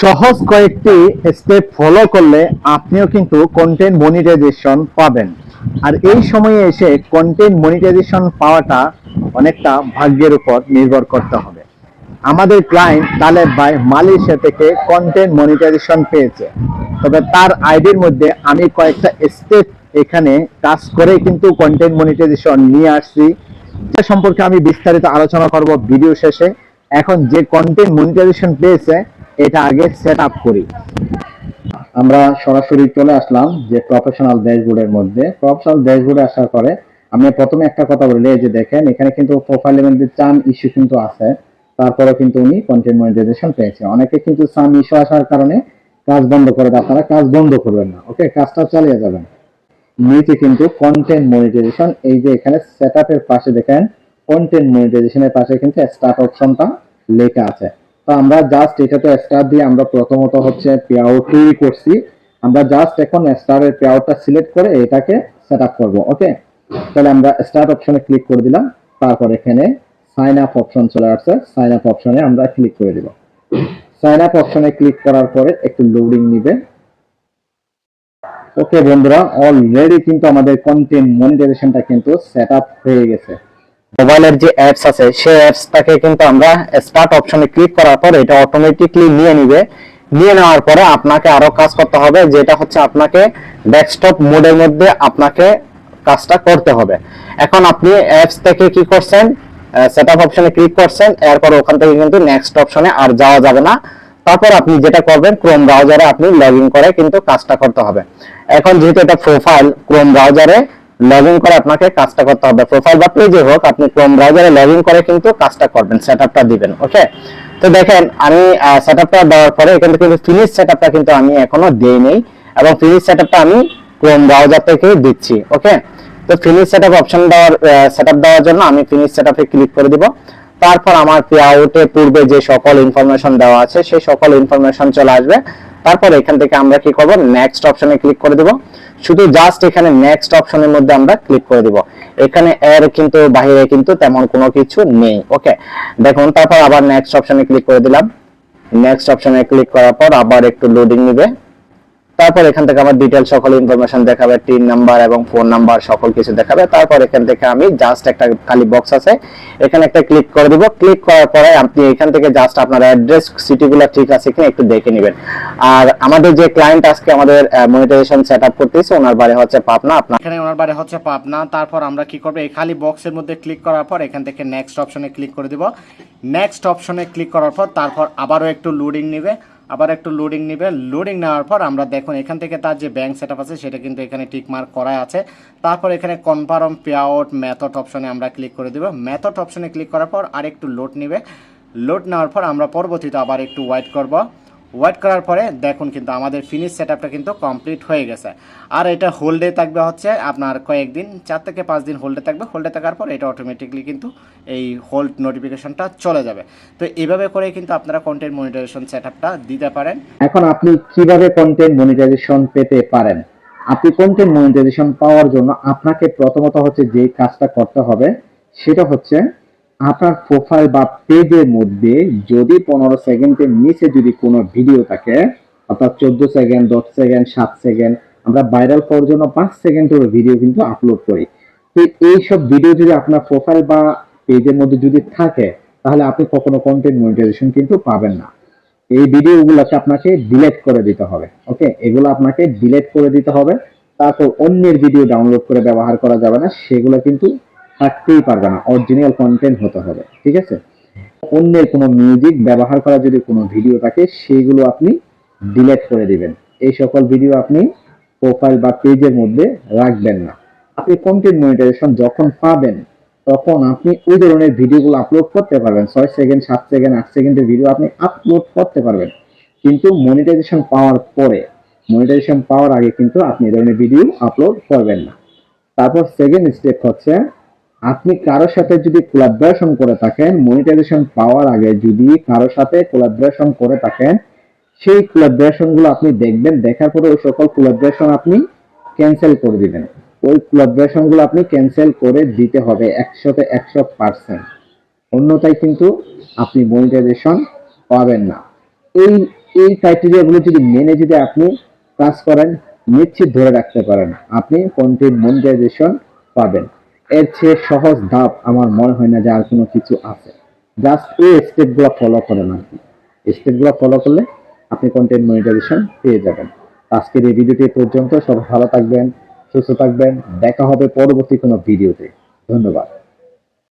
সহজ কয়েকটি step follow করলে আপনিও কিন্তু কন্টেন্ট মনিটাইজেশন পাবেন। আর এই সময়ে এসে কন্টেন্ট মনিটাইজেশন পাওয়াটা অনেকটা ভাগ্যের উপর নির্ভর করতে হবে। আমাদের ক্লায়েন্ট তালেব ভাই মালয়েশিয়া থেকে কন্টেন্ট মনিটাইজেশন পেয়েছে। তবে তার আইডির মধ্যে আমি কয়েকটা স্টেপ এখানে কাজ করে কিন্তু কন্টেন্ট মনিটাইজেশন নিয়ে আসছি। যে সম্পর্কে আমি বিস্তারিত আলোচনা করব ভিডিও শেষে। এখন যে কন্টেন্ট মনিটাইজেশন পেয়েছে এটা আগে সেট আপ করি। আমরা সরাসরি চলে আসলাম যে প্রফেশনাল ড্যাশবোর্ডের মধ্যে। প্রফেশনাল ড্যাশবোর্ডে আসার পরে আমি প্রথমে একটা কথা বলি যে দেখেন, এখানে কিন্তু প্রোফাইল মধ্যে চান ইস্যু কিন্তু আছে। তারপরে কিন্তু উনি কন্টেন্ট মনিটাইজেশন পেয়েছে। অনেকে কিন্তু সাম ইস্যু আসার কারণে কাজ বন্ধ করে আপনারা কাজ বন্ধ করবেন না। ওকে কাজটা চালিয়ে যাবেন। নিচে কিন্তু কন্টেন্ট মনিটাইজেশন এই যে এখানে সেটআপের পাশে দেখেন কন্টেন্ট মনিটাইজেশনের পাশে কিন্তু স্টার্ট অপশনটা লেখা আছে। আমরা জাস্ট এটা তো স্টার দিয়ে আমরা প্রথমত হচ্ছে পেআউট তৈরি করছি। আমরা জাস্ট এখন স্টারের পেআউটটা সিলেক্ট করে এটাকে সেটআপ করব ওকে তাহলে আমরা স্টার্ট অপশনে ক্লিক করে দিলাম, তারপর এখানে সাইন আপ অপশন চলে আসছে। সাইন আপ অপশনে আমরা ক্লিক করে দিব। সাইন আপ অপশনে ক্লিক করার পরে একটু লোডিং নিবে। ওকে বন্ধুরা অলরেডি কিন্তু আমাদের কন্টেন্ট মনিটাইজেশনটা কিন্তু সেট আপ হয়ে গেছে। মোবাইলের যে অ্যাপস আছে, সেই অ্যাপসটাকে কিন্তু আমরা স্টার্ট অপশনে ক্লিক করার পর এটা অটোমেটিকলি নিয়ে নিবে। নিয়ে নেওয়ার পরে আপনাকে আরও কাজ করতে হবে, যেটা হচ্ছে আপনাকে ডেস্কটপ মোডের মধ্যে আপনাকে কাজটা করতে হবে। এখন আপনি অ্যাপস থেকে কি করছেন? সেটআপ অপশনে ক্লিক করছেন, এরপর ওখান থেকে কিন্তু নেক্সট অপশনে আর যাওয়া যাবে না। তারপর আপনি যেটা করবেন ক্রোম ব্রাউজারে আপনি লগ ইন করে কিন্তু কাজটা করতে হবে। এখন যেহেতু এটা প্রোফাইল ক্রোম ব্রাউজারে লগ ইন করে আপনাকে কাজটা করতে হবে। প্রোফাইল বা পেজে হোক, আপনি ক্রোম ব্রাউজারে লগ ইন করে কিন্তু কাজটা করবেন সেটআপটা দিবেন ওকে তো দেখেন, আমি সেটআপটা দেওয়ার পরে এখান থেকে কিন্তু ফিনিশ সেটআপটা কিন্তু আমি এখনও দেই নেই এবং ফিনিশ সেটআপটা আমি ক্রোম ব্রাউজার থেকে দিচ্ছি ওকে তো ফিনিশ সেটআপ অপশন দেওয়ার সেটআপ দেওয়ার জন্য আমি ফিনিশ সেটআপে ক্লিক করে দিব। তারপর আমার পেআউটে পূর্বে যে সকল ইনফরমেশন দেওয়া আছে, সেই সকল ইনফরমেশন চলে আসবে। তারপর এখান থেকে আমরা কি করব? নেক্সট অপশনে ক্লিক করে দিব। শুধু জাস্ট এখানে নেক্সট অপশনের মধ্যে আমরা ক্লিক করে দিব। এখানে এর কিন্তু, বাহিরে কিন্তু তেমন কোনো কিছু নেই ওকে দেখুন, তারপর আবার নেক্সট অপশনে ক্লিক করে দিলাম। নেক্সট অপশনে ক্লিক করার পর আবার একটু লোডিং নিবে। তারপর এখান থেকে আমার ডিটেল সকল ইনফরমেশন দেখাবে টিন নাম্বার এবং ফোন নাম্বার সকল কিছু দেখাবে। তারপর এখান থেকে আমি জাস্ট একটা খালি বক্স আছে। এখানে একটা ক্লিক করে দিব। ক্লিক করার পরে আপনি এখান থেকে জাস্ট আপনার অ্যাড্রেস সিটিগুলো ঠিক আছে কিনা একটু দেখে নেবেন। আর আমাদের যে ক্লায়েন্ট আজকে আমাদের মনিটাইজেশন সেট আপ করতেছে, ওনার বাড়ি হচ্ছে পাবনা। আপনার এখানে ওনার বাড়ি হচ্ছে পাবনা। তারপর আমরা কি করব? এই খালি বক্সের মধ্যে ক্লিক করার পর এখান থেকে নেক্সট অপশনে ক্লিক করে দিব। নেক্সট অপশনে ক্লিক করার পর তারপর আবারও একটু লোডিং নেবে। আবার একটু লোডিং নেবে। লোডিং নেওয়ার পর আমরা দেখুন, এখান থেকে তার যে ব্যাংক সেট আছে, সেটা কিন্তু এখানে টিক মার্ক করা আছে। তারপর এখানে কনফার্ম পে আউট ম্যাথড অপশনে আমরা ক্লিক করে দেবো। ম্যাথড অপশনে ক্লিক করার পর আর একটু লোড নেবে। লোড নেওয়ার পর আমরা পরবর্তীতে আবার একটু ওয়াইট করব। ওয়েট করার পরে দেখুন কিন্তু আমাদের ফিনিশ সেটআপটা কিন্তু কমপ্লিট হয়ে গেছে। আর এটা হোল্ডে থাকবে হচ্ছে আপনার কয়েকদিন, চার থেকে পাঁচ দিন হোল্ডে থাকবে। হোল্ডে থাকার পর এটা অটোমেটিকলি কিন্তু এই হোল্ড নোটিফিকেশনটা চলে যাবে। তো এইভাবে করে কিন্তু আপনারা কন্টেন্ট মনিটাইজেশন সেটআপটা দিতে পারেন। এখন আপনি কীভাবে কন্টেন্ট মনিটাইজেশন পেতে পারেন? আপনি কন্টেন্ট মনিটাইজেশন পাওয়ার জন্য আপনাকে প্রথমত হচ্ছে যে কাজটা করতে হবে, সেটা হচ্ছে আপনার প্রোফাইল বা পেজের মধ্যে যদি পনেরো সেকেন্ডের নিচে যদি কোনো ভিডিও থাকে, অর্থাৎ চোদ্দ সেকেন্ড, দশ সেকেন্ড, সাত সেকেন্ড, আমরা ভাইরাল করার জন্য পাঁচ সেকেন্ডের ভিডিও কিন্তু আপলোড করি। তো এইসব ভিডিও যদি আপনার প্রোফাইল বা পেজের মধ্যে যদি থাকে, তাহলে আপনি কখনো কন্টেন্ট মনিটাইজেশন কিন্তু পাবেন না। এই ভিডিওগুলোকে আপনাকে ডিলেট করে দিতে হবে ওকে এগুলো আপনাকে ডিলেট করে দিতে হবে। তারপর অন্যের ভিডিও ডাউনলোড করে ব্যবহার করা যাবে না, সেগুলো কিন্তু থাকতেই পারবে না। অরিজিনাল কন্টেন্ট হতে হবে, ঠিক আছে? অন্যের কোনো মিউজিক ব্যবহার করা যদি কোনো ভিডিও থাকে, সেগুলো আপনি ডিলেট করে দিবেন। এই সকল ভিডিও আপনি প্রোফাইল বা পেজের মধ্যে রাখবেন না। আপনি কন্টেন্ট মনিটাইজেশন যখন পাবেন, তখন আপনি ওই ধরনের ভিডিওগুলো আপলোড করতে পারবেন। ছয় সেকেন্ড সাত সেকেন্ড আট সেকেন্ডের ভিডিও আপনি আপলোড করতে পারবেন। কিন্তু মনিটাইজেশন পাওয়ার পরে মনিটাইজেশন পাওয়ার আগে কিন্তু আপনি এই ধরনের ভিডিও আপলোড করবেন না। তারপর সেকেন্ড স্টেপ হচ্ছে আপনি কারোর সাথে যদি কোলাবরেশন করে থাকেন মনিটাইজেশন পাওয়ার আগে যদি কারোর সাথে কোলাবরেশন করে থাকেন, সেই কোলাবরেশনগুলো আপনি দেখবেন, দেখার পরে ওই সকল কোলাবরেশন আপনি ক্যান্সেল করে দিবেন। ওই কোলাবরেশনগুলো আপনি ক্যান্সেল করে দিতে হবে একশোতে একশো পার্সেন্ট অন্যথায় কিন্তু আপনি মনিটাইজেশন পাবেন না। এই এই ক্রাইটেরিয়াগুলো যদি মেনে যদি আপনি কাজ করেন, নিশ্চিত ধরে রাখতে পারেন, আপনি কন্টেন্ট মনিটাইজেশন পাবেন। এর চেয়ে সহজ ধাপ আমার মনে হয় না যে আর কোনো কিছু আছে। জাস্ট এই স্টেপগুলো ফলো করেন আর কি। স্টেপগুলো ফলো করলে আপনি কন্টেন্ট মনিটাইজেশন পেয়ে যাবেন। আজকের এই ভিডিওটি পর্যন্ত সবাই ভালো থাকবেন, সুস্থ থাকবেন। দেখা হবে পরবর্তী কোনো ভিডিওতে ধন্যবাদ।